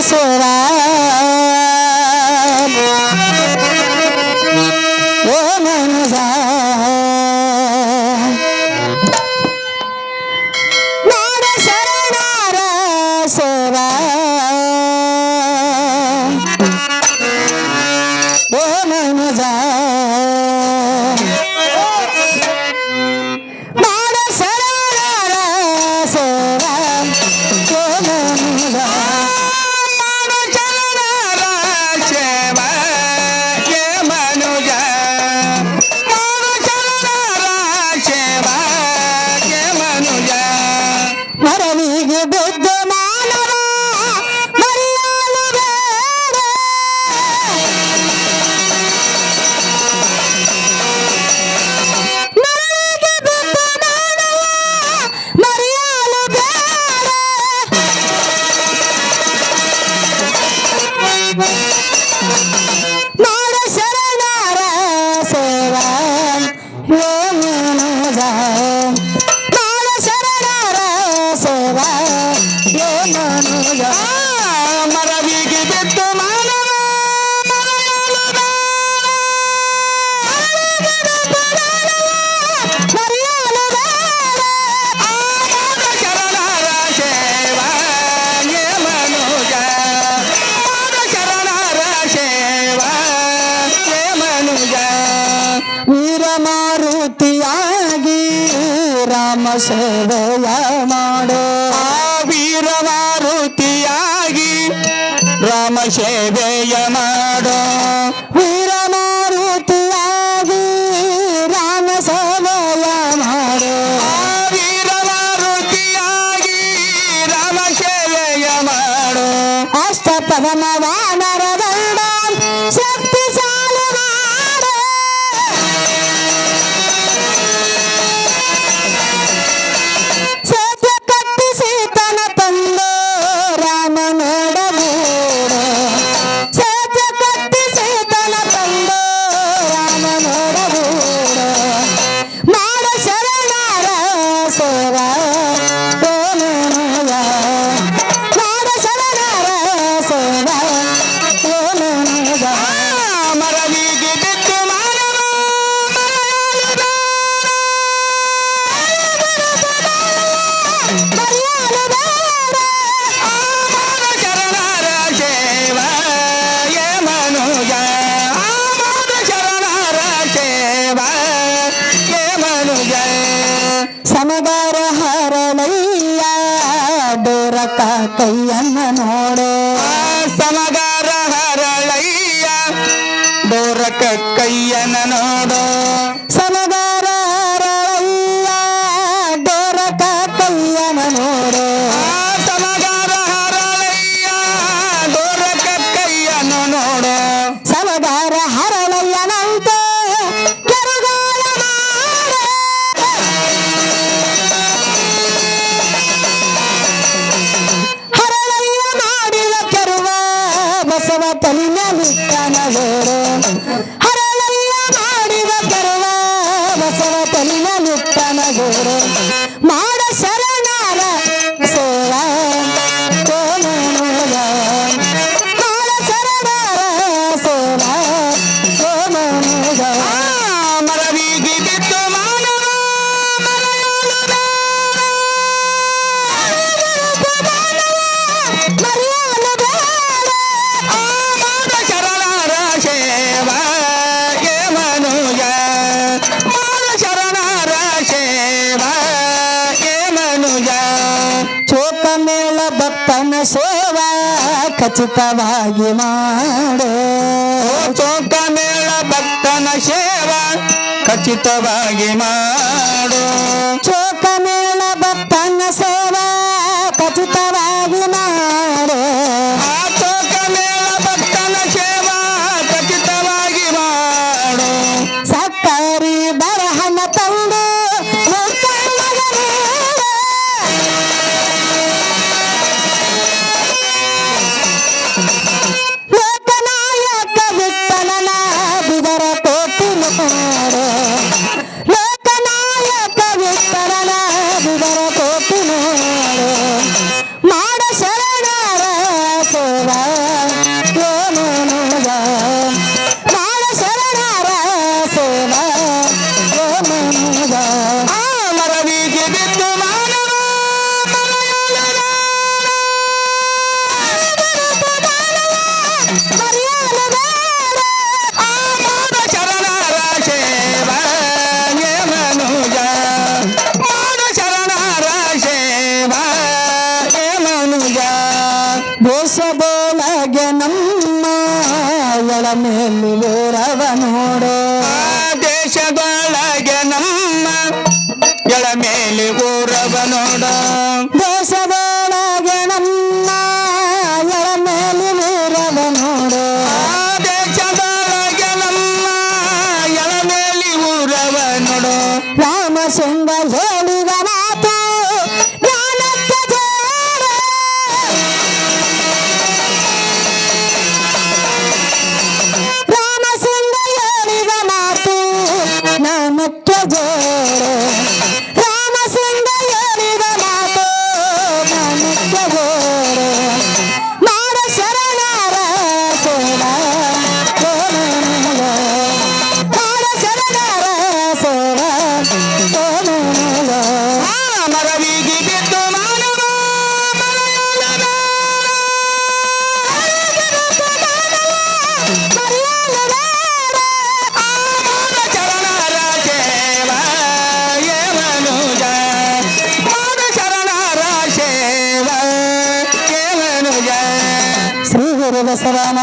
That's what ಸೇವಾ ಸ್ತುತಿಯಾಗಿ ರಾಮ ಸೇವೆಯ ಮಾಡೋ. ಆ ವೀರವಾರುತಿಯಾಗಿ ರಾಮ ಸೇವೆ soul. ಮಮದಾರ ಹರಳಯ್ಯ ಬೇರಕ ಕೈಯನ್ನ ನೋಡೋ. ಬಸವ ತಲಿನ ನುಟ್ಟನಗೋರೆ ಖಚಿತವಾಗಿ ಮಾಡೋ. ಚೋಕಮೇಳ ಭಕ್ತನ ಸೇವಾ ಖಚಿತವಾಗಿ ಮಾಡೋ. ಚೋಕಮೇಳ ಭಕ್ತನ ಸೇವಾ ಖಚಿತವಾಗಿ ಮಾಡ. ಎಳಮೇಲಿ ಊರವ ನೋಡು. ದೇಶದೊಳಗೆ ನಮ್ಮ ಎಳ ಮೇಲೆ ಬಸವನ